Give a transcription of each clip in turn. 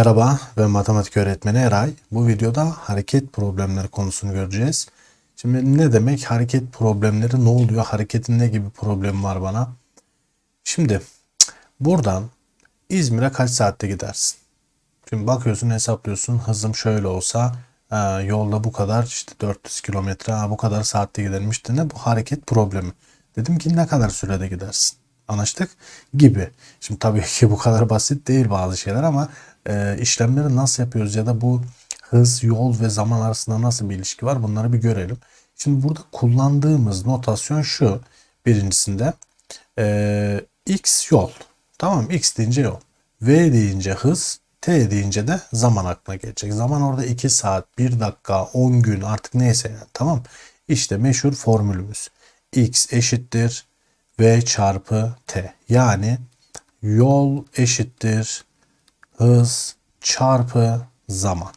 Merhaba, ben matematik öğretmeni Eray. Bu videoda hareket problemleri konusunu göreceğiz. Şimdi ne demek hareket problemleri, ne oluyor, hareketin ne gibi problemi var bana? Şimdi buradan İzmir'e kaç saatte gidersin? Şimdi bakıyorsun hesaplıyorsun hızım şöyle olsa e, yolda bu kadar işte 400 kilometre bu kadar saatte giderim işte ne bu hareket problemi. Dedim ki ne kadar sürede gidersin? Anlaştık gibi. Şimdi tabii ki bu kadar basit değil bazı şeyler ama e, işlemleri nasıl yapıyoruz ya da bu hız, yol ve zaman arasında nasıl bir ilişki var bunları bir görelim. Şimdi burada kullandığımız notasyon şu birincisinde e, x yol. Tamam x deyince yol. V deyince hız, T deyince de zaman aklına gelecek. Zaman orada 2 saat, 1 dakika, 10 gün artık neyse yani tamam. İşte meşhur formülümüz. X eşittir V çarpı T. Yani yol eşittir hız çarpı zaman.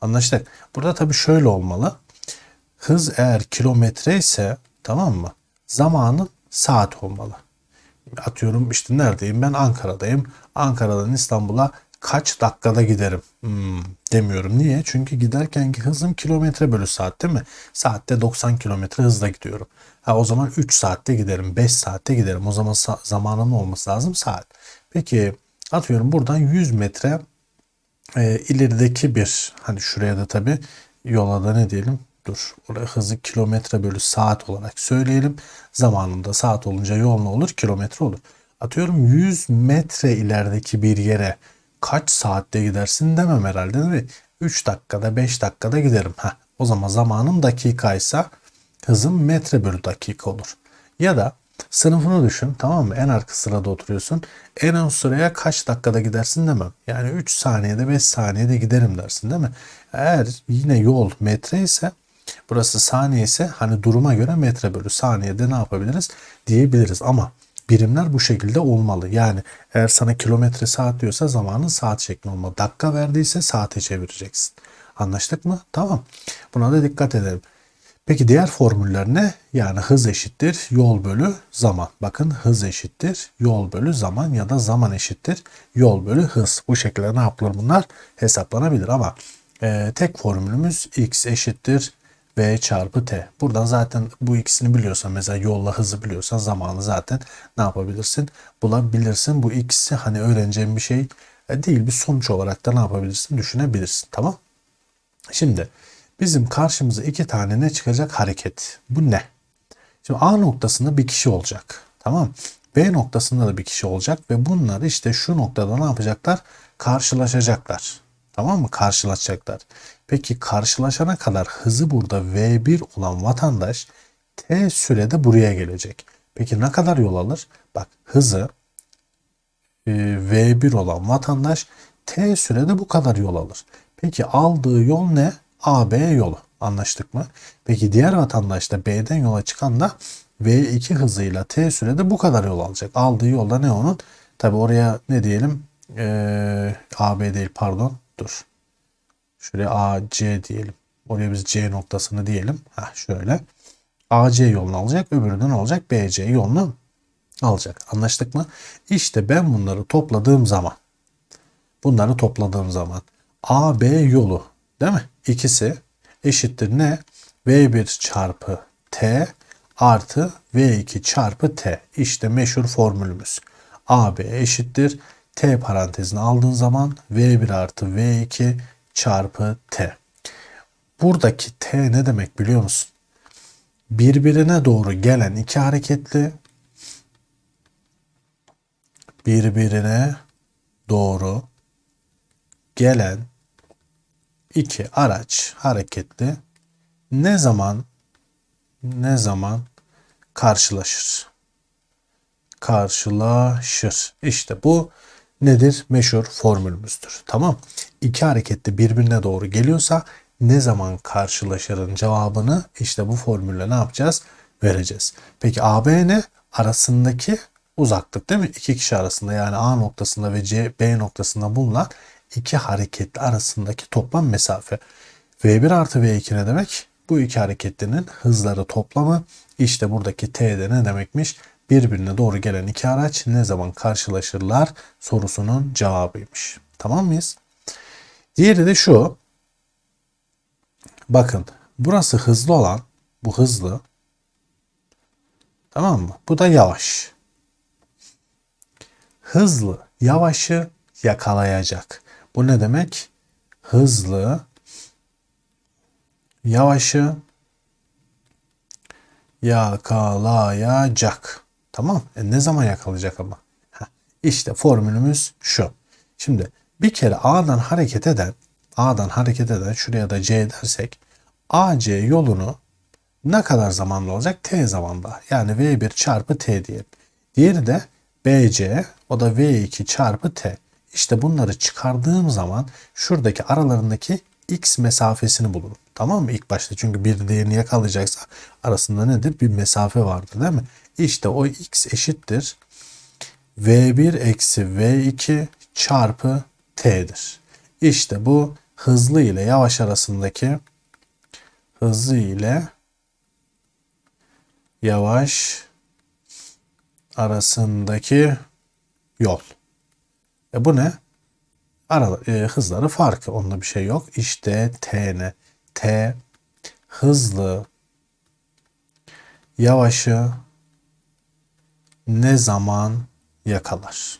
Anlaştık. Burada tabii şöyle olmalı. Hız eğer kilometre ise tamam mı? Zamanın saat olmalı. Atıyorum işte neredeyim ben Ankara'dayım. Ankara'dan İstanbul'a kaç dakikada giderim Hmm, demiyorum. Niye? Çünkü giderkenki hızım kilometre bölü saat değil mi? Saatte 90 kilometre hızla gidiyorum. Ha, o zaman 3 saatte giderim, 5 saatte giderim. O zaman sa- zamanın olması lazım saat. Peki atıyorum buradan 100 metre e, ilerideki bir hani şuraya da tabii yola da ne diyelim dur oraya hızı kilometre bölü saat olarak söyleyelim. Zamanında saat olunca yol ne olur? Kilometre olur. Atıyorum 100 metre ilerideki bir yere kaç saatte gidersin demem herhalde değil mi? 3 dakikada 5 dakikada giderim. Heh, o zaman zamanım dakikaysa hızım metre bölü dakika olur. Ya da sınıfını düşün tamam mı? En arka sırada oturuyorsun. En ön sıraya kaç dakikada gidersin demem. Yani 3 saniyede 5 saniyede giderim dersin değil mi? Eğer yine yol metre ise burası saniye ise hani duruma göre metre bölü saniyede ne yapabiliriz diyebiliriz. Ama birimler bu şekilde olmalı. Yani eğer sana kilometre saat diyorsa zamanın saat şeklinde olmalı. Dakika verdiyse saate çevireceksin. Anlaştık mı? Tamam. Buna da dikkat edelim. Peki diğer formüller ne? Yani hız eşittir yol bölü zaman. Bakın hız eşittir yol bölü zaman ya da zaman eşittir yol bölü hız. Bu şekilde ne yapılır bunlar? Hesaplanabilir ama e, tek formülümüz x eşittir v çarpı t. Buradan zaten bu ikisini biliyorsan mesela yolla hızı biliyorsan zamanı zaten ne yapabilirsin? Bulabilirsin. Bu ikisi hani öğreneceğin bir şey e, değil bir sonuç olarak da ne yapabilirsin? Düşünebilirsin. Tamam? Şimdi bizim karşımıza iki tane ne çıkacak hareket. Bu ne? Şimdi A noktasında bir kişi olacak. Tamam. B noktasında da bir kişi olacak ve bunlar işte şu noktada ne yapacaklar? Karşılaşacaklar. Tamam mı? Karşılaşacaklar. Peki karşılaşana kadar hızı burada V1 olan vatandaş T sürede buraya gelecek. Peki ne kadar yol alır? Bak hızı e, V1 olan vatandaş T sürede bu kadar yol alır. Peki aldığı yol ne? AB yolu. Anlaştık mı? Peki diğer vatandaş da B'den yola çıkan da V2 hızıyla T sürede bu kadar yol alacak. Aldığı yolda ne onun? Tabi oraya ne diyelim? Ee, AB değil pardon. Dur. Şuraya AC diyelim. Oraya biz C noktasını diyelim. Heh, şöyle. AC yolunu alacak. Öbürü ne olacak? BC yolunu alacak. Anlaştık mı? İşte ben bunları topladığım zaman bunları topladığım zaman AB yolu değil mi? İkisi eşittir ne? V1 çarpı T artı V2 çarpı T. İşte meşhur formülümüz. AB eşittir. T parantezine aldığın zaman V1 artı V2 çarpı T. Buradaki T ne demek biliyor musun? Birbirine doğru gelen iki hareketli birbirine doğru gelen iki araç hareketli ne zaman ne zaman karşılaşır? Karşılaşır. İşte bu nedir? Meşhur formülümüzdür. Tamam. İki hareketli birbirine doğru geliyorsa ne zaman karşılaşırın cevabını işte bu formülle ne yapacağız? Vereceğiz. Peki AB ne? Arasındaki uzaklık değil mi? İki kişi arasında yani A noktasında ve C, B noktasında bulunan iki hareketli arasındaki toplam mesafe. V1 artı V2 ne demek? Bu iki hareketlinin hızları toplamı. İşte buradaki T'de ne demekmiş? Birbirine doğru gelen iki araç ne zaman karşılaşırlar sorusunun cevabıymış. Tamam mıyız? Diğeri de şu. Bakın burası hızlı olan bu hızlı. Tamam mı? Bu da yavaş. Hızlı yavaşı yakalayacak. Bu ne demek? Hızlı yavaşı yakalayacak. Tamam. E ne zaman yakalayacak ama? Heh, İşte formülümüz şu. Şimdi bir kere A'dan hareket eden A'dan hareket eden şuraya da C dersek AC yolunu ne kadar zamanlı olacak? T zamanda. Yani V1 çarpı T diyelim. Diğeri de BC o da V2 çarpı T. İşte bunları çıkardığım zaman şuradaki aralarındaki X mesafesini bulurum. Tamam mı? İlk başta çünkü bir diğerini yakalayacaksa arasında nedir? Bir mesafe vardır değil mi? İşte o X eşittir. V1 eksi V2 çarpı T'dir. İşte bu hızlı ile yavaş arasındaki hızlı ile yavaş arasındaki yol. E bu ne? Ara, e, hızları farkı. Onda bir şey yok. İşte T ne? T hızlı yavaşı ne zaman yakalar?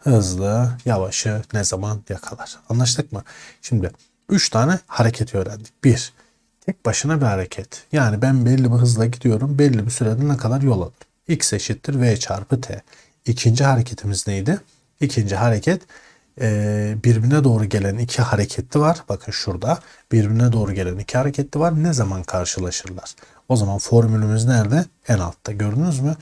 Hızlı, yavaşı ne zaman yakalar? Anlaştık mı? Şimdi 3 tane hareket öğrendik. 1. Tek başına bir hareket. Yani ben belli bir hızla gidiyorum. Belli bir sürede ne kadar yol alırım? X eşittir V çarpı T. İkinci hareketimiz neydi? İkinci hareket e, birbirine doğru gelen iki hareketli var. Bakın şurada birbirine doğru gelen iki hareketli var. Ne zaman karşılaşırlar? O zaman formülümüz nerede? En altta gördünüz mü?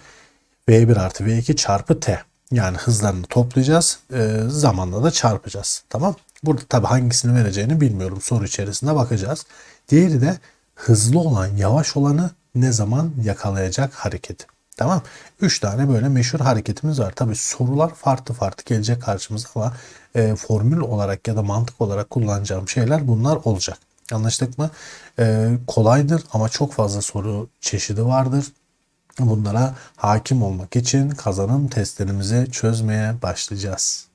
V1 artı V2 çarpı T. Yani hızlarını toplayacağız. E, zamanla da çarpacağız. Tamam. Burada tabi hangisini vereceğini bilmiyorum. Soru içerisinde bakacağız. Diğeri de hızlı olan yavaş olanı ne zaman yakalayacak hareketi. Tamam. Üç tane böyle meşhur hareketimiz var. Tabi sorular farklı farklı gelecek karşımıza ama e, formül olarak ya da mantık olarak kullanacağım şeyler bunlar olacak. Anlaştık mı? E, kolaydır ama çok fazla soru çeşidi vardır. Bunlara hakim olmak için kazanım testlerimizi çözmeye başlayacağız.